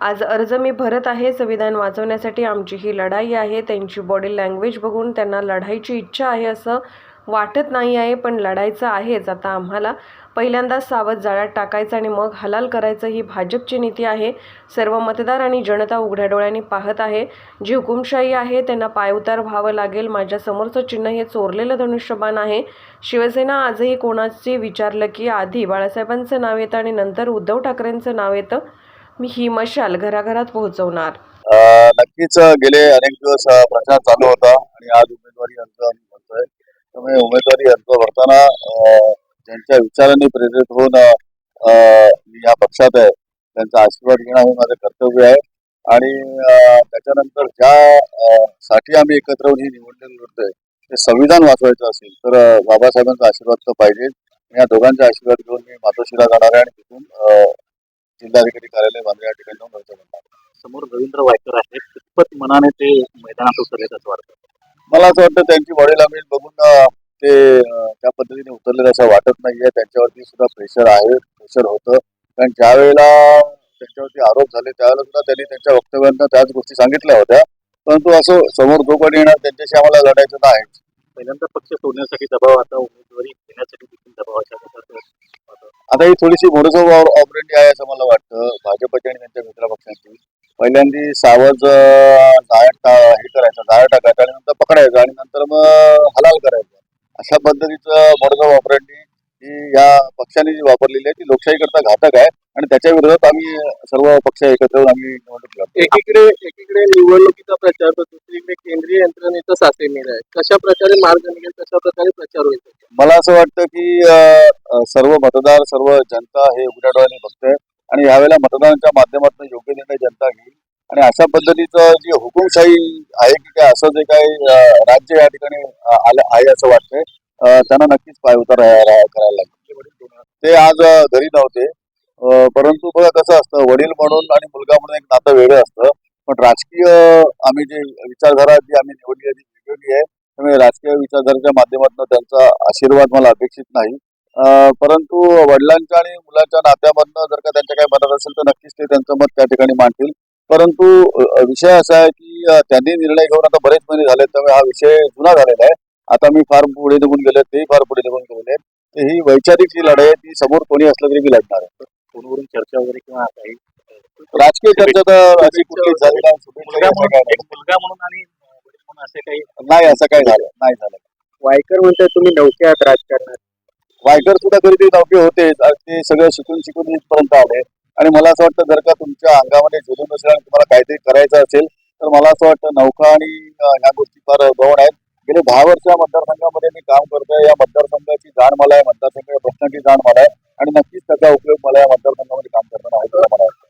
आज अर्ज मी भरत आहे. संविधान वाचवण्यासाठी आमची ही लढाई आहे. त्यांची बॉडी लँग्वेज बघून त्यांना लढाईची इच्छा आहे असं वाटत नाही आहे पण लढायचं आहेच. आता आम्हाला पहिल्यांदा सावध जाळ्यात टाकायचं आणि मग हलाल करायचं ही भाजपची नीती आहे. सर्व मतदार आणि जनता उघड्या डोळ्यांनी पाहत आहे. जी हुकुमशाही आहे त्यांना पायउतार व्हावं लागेल. माझ्या समोरचं चिन्ह हे चोरलेलं धनुष्यबाण आहे. शिवसेना आजही कोणाची विचारलं की आधी बाळासाहेबांचं नाव येतं आणि नंतर उद्धव ठाकरेंचं नाव येतं? मी ही मशाल घराघरात पोहोचवणार. नक्कीच गेले अनेक दिवस प्रचार चालू होता आणि आज उमेदवारी अर्ज आम्ही भरतोय. त्यामुळे उमेदवारी अर्ज भरताना त्यांच्या ज्यांच्या विचारांनी प्रेरित होऊन मी या पक्षात आहे त्यांचा आशीर्वाद घेणं हे माझं कर्तव्य आहे. आणि त्याच्यानंतर ज्या साठी आम्ही एकत्र होऊन ही निवडणूक लढतोय ते संविधान वाचवायचं असेल तर बाबासाहेबांचा आशीर्वाद तर पाहिजे या दोघांचा आशीर्वाद घेऊन मी मातोश्रीला जाणार आहे आणि तिथून जिल्हाधिकारी कार्यालय बांद्रा या ठिकाणी जाऊन अर्ज भरणार समोर रवींद्र वायकर आहेत. कितपत मनाने ते मैदानात उतरलेत असं वाटतं? मला असं वाटतं त्यांची बॉडी लँग्वेज बघून ते त्या पद्धतीने उतरलेलं असं वाटत नाहीये. त्यांच्यावरती सुद्धा प्रेशर आहे. प्रेशर होतं. कारण ज्या वेळेला त्यांच्यावरती आरोप झाले त्यावेळेला सुद्धा त्यांनी त्यांच्या वक्तव्यांना त्याच गोष्टी सांगितल्या होत्या. परंतु असं समोर जो कोणी येणार त्यांच्याशी आम्हाला लढायचं नाही पहिल्यांदा पक्ष सोडण्यासाठी दबाव आता उमेदवारी घेण्यासाठी देखील दबाव अशा प्रकारचं वातावरण. आता ही थोडीशी मोडसो ऑपरेंडी आहे असं मला वाटतं भाजपची आणि त्यांच्या मित्र पक्षांची. पहिल्यांदी सावज टा- हे करायचं जाळ्यात टाकायचं आणि नंतर पकडायचं आणि नंतर मग हलाल करायचं. अशा पद्धतीचं मोडसो ऑपरेंडी ही या पक्षाने जी वापरलेली आहे ती लोकशाही करता घातक आहे आणि त्याच्या विरोधात आम्ही सर्व पक्ष एकत्र येऊन आम्ही निवडणूक एकीकडे एकीकडे निवडणुकीचा प्रचार केंद्रीय यंत्रणेचा सासेमेल आहे. कशा प्रकारे मार्ग निघेल कशा प्रकारे प्रचार होईल? मला असं वाटतं की अं, सर्व मतदार सर्व जनता हे उघड्या डोळ्याने बघते आणि यावेळेला मतदानाच्या माध्यमातून योग्य निर्णय जनता घेईल. आणि अशा पद्धतीचं जी हुकुमशाही आहे की काय असं जे काही अं, राज्य या ठिकाणी अं, आलं आहे असं वाटतंय अं, त्यांना नक्कीच पायउतार रा- रा- करायला लागेल. ते आज अं, घरी नव्हते. अं, परंतु बघा कसं असतं वडील म्हणून आणि मुलगा म्हणून एक नातं वेगळं असतं. पण राजकीय आम्ही जे विचारधारा जी आम्ही निवडली आहे ती वेगवेगळी आहे. त्यामुळे राजकीय विचारधारेच्या माध्यमातून त्यांचा आशीर्वाद मला अपेक्षित नाही. परंतु वडिलांच्या आणि मुलांच्या नात्यामधनं जर का त्यांच्या काही मनात असेल तर नक्कीच ते त्यांचं मत त्या ठिकाणी मांडतील. परंतु विषय असा आहे की त्यांनी निर्णय घेऊन आता बरेच महिने झाले त्यामुळे हा विषय जुना झालेला आहे. आता मी फार पुढे निघून गेले तेही फार पुढे निघून गेलेले आहेत. तर ही वैचारिक जी लढाई आहे ती समोर कोणी असलं तरी मी लढणार आहे. फोनवरून चर्चा वगैरे किंवा काही राजकीय चर्चा तर अशी कुठलीच झाली नाही. मुलगा म्हणून एक मुलगा म्हणून आणि वडील म्हणून असे काही नाही. असं काही झालं नाही झालं. वायकर म्हणतात तुम्ही नौके आहात राजकारणात. वायकर सुद्धा कधी ते नौके होते. ते सगळं शिकून शिकून इथपर्यंत आले. आणि मला असं वाटतं जर का तुमच्या अंगामध्ये झुलून असेल आणि तुम्हाला काहीतरी करायचं असेल तर मला असं वाटतं नौका आणि ह्या गोष्टी फार गौण आहेत. गेले दहा वर्ष या मतदारसंघामध्ये मी काम करतोय. या मतदारसंघाची जाण मला आहे. मतदारसंघाच्या प्रश्नाची जाण मला आहे. आणि नक्कीच त्याचा उपयोग मला या मतदारसंघामध्ये काम करताना आहे असं मला वाटतं.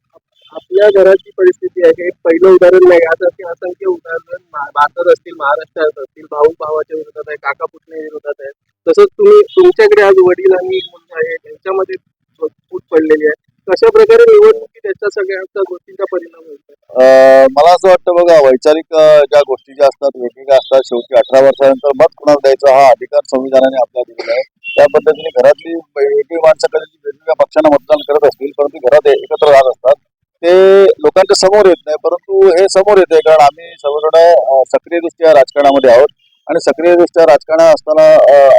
आपल्या घराची परिस्थिती आहे हे पहिलं उदाहरण नाही. यासारखे असंख्य उदाहरण भारतात असतील महाराष्ट्रात असतील भाऊ भावाच्या विरोधात आहे काका पुतण्या विरोधात आहे. तसंच तुम्ही तुमच्याकडे आज वडील आणि मुलगा आहे यांच्यामध्ये फूट पडलेली आहे. कशा प्रकारे निवडणुकी त्याच्या सगळ्या गोष्टींचा परिणाम होईल? मला असं वाटतं बघा वैचारिक ज्या गोष्टी ज्या असतात वेगवेगळ्या असतात शेवटी अठरा वर्षानंतर मत कुणाला द्यायचा हा अधिकार संविधानाने आपल्याला दिलेला आहे. त्या पद्धतीने घरातली वेगळी माणसं कधी वेगवेगळ्या पक्षांना मतदान करत असतील परंतु घरात ए- एकत्र राहत असतात ते लोकांच्या समोर येत नाही परंतु हे समोर येते कारण आम्ही सर्वजण सक्रियदृष्ट्या राजकारणामध्ये आहोत. आणि सक्रियदृष्ट्या राजकारणात असताना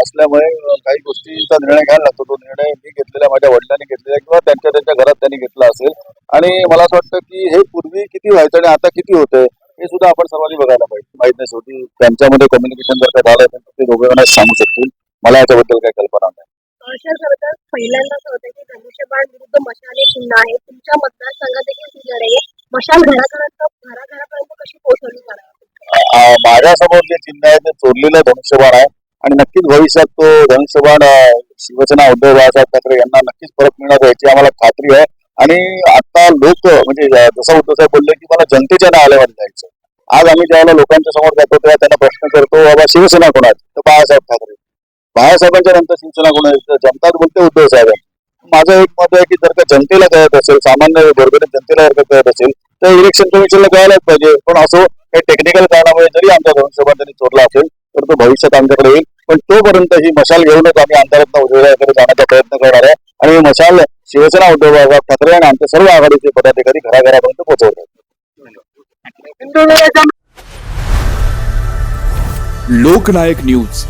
असल्यामुळे काही गोष्टींचा निर्णय घ्यायला लागतो. तो निर्णय मी घेतलेला माझ्या वडिलांनी घेतलेला किंवा त्यांच्या त्यांच्या घरात त्यांनी घेतला असेल. आणि मला असं वाटतं की हे पूर्वी किती व्हायचं आणि आता किती होतंय हे सुद्धा आपण सर्वांनी बघायला पाहिजे. माहीत नाही शेवटी त्यांच्यामध्ये कम्युनिकेशन जर का झालं तर ते दोघे सांगू शकतील. मला याच्याबद्दल काय कल्पना नाही अशा सरकार पहिल्यांदा असं होतं की धनुष्यबाण विरुद्ध मशाल हे चिन्ह आहे. तुमच्या मतदारसंघात देखील ही लढाई आहे. मशाल घराघरात घराघरापर्यंत कशी पोहोचवली जाणार? माझ्यासमोर जे चिन्ह आहे ते चोरलेलं धनुष्यबाण आहे. आणि नक्कीच भविष्यात तो धनुष्यबाण शिवसेना उद्धव बाळासाहेब ठाकरे यांना नक्कीच परत मिळणार याची आम्हाला खात्री आहे. आणि आता लोक म्हणजे जसं उद्धव साहेब बोलले की मला जनतेच्या न्यायालयामध्ये जायचं आज आम्ही ज्यावेळेला लोकांच्या समोर जातो तेव्हा त्यांना प्रश्न करतो बाबा शिवसेना कोणाची तर बाळासाहेब ठाकरे. बाळासाहेबांच्या नंतर शिवसेना कोण जनताच बोलते उद्धव साहेब आहे. माझं एक मत आहे की जर का जनतेला कळत असेल सामान्य गोरगरीब जनतेला जर का कळत असेल तर इलेक्शन कमिशनला कळायलाच पाहिजे. पण असो काही टेक्निकल कारणामुळे जरी आमच्या धनुष्यबाण त्यांनी चोरला असेल तर तो भविष्यात आमच्याकडे येईल. पण तोपर्यंत ही मशाल घेऊनच आम्ही अंधारात उजेडाकडे जाण्याचा प्रयत्न करणार आहे. आणि ही मशाल शिवसेना उद्धव बाळासाहेब ठाकरे आणि आमचे सर्व आघाडीचे पदाधिकारी घराघरापर्यंत पोहोचवतात लोकनायक न्यूज.